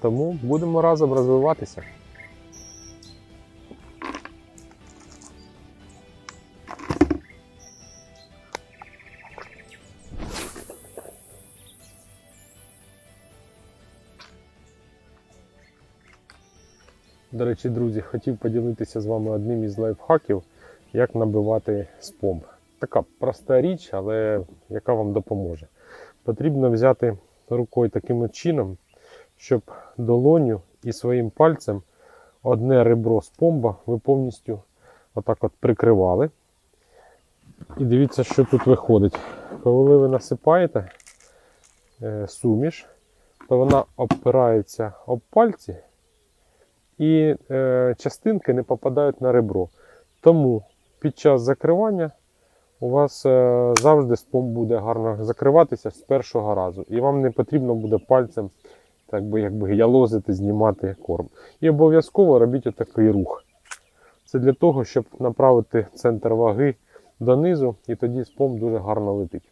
Тому будемо разом розвиватися. До речі, друзі, хотів поділитися з вами одним із лайфхаків, як набивати спомб. Така проста річ, але яка вам допоможе. Потрібно взяти рукою таким чином, щоб долоню і своїм пальцем одне ребро спомба ви повністю отак от прикривали. І дивіться, що тут виходить. Коли ви насипаєте е, суміш, то вона обпирається об пальці і е, частинки не попадають на ребро. Тому під час закривання у вас е, завжди спом буде гарно закриватися з першого разу. І вам не потрібно буде пальцем так би, якби ялозити, знімати корм. І обов'язково робіть отакий рух. Це для того, щоб направити центр ваги донизу, і тоді спом дуже гарно летить.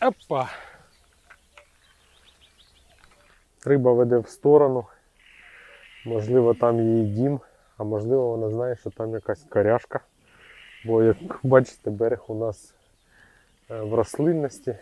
Опа! Риба веде в сторону. Можливо, там її дім, а можливо, вона знає, що там якась коряшка. Бо, як бачите, берег у нас е, в рослинності.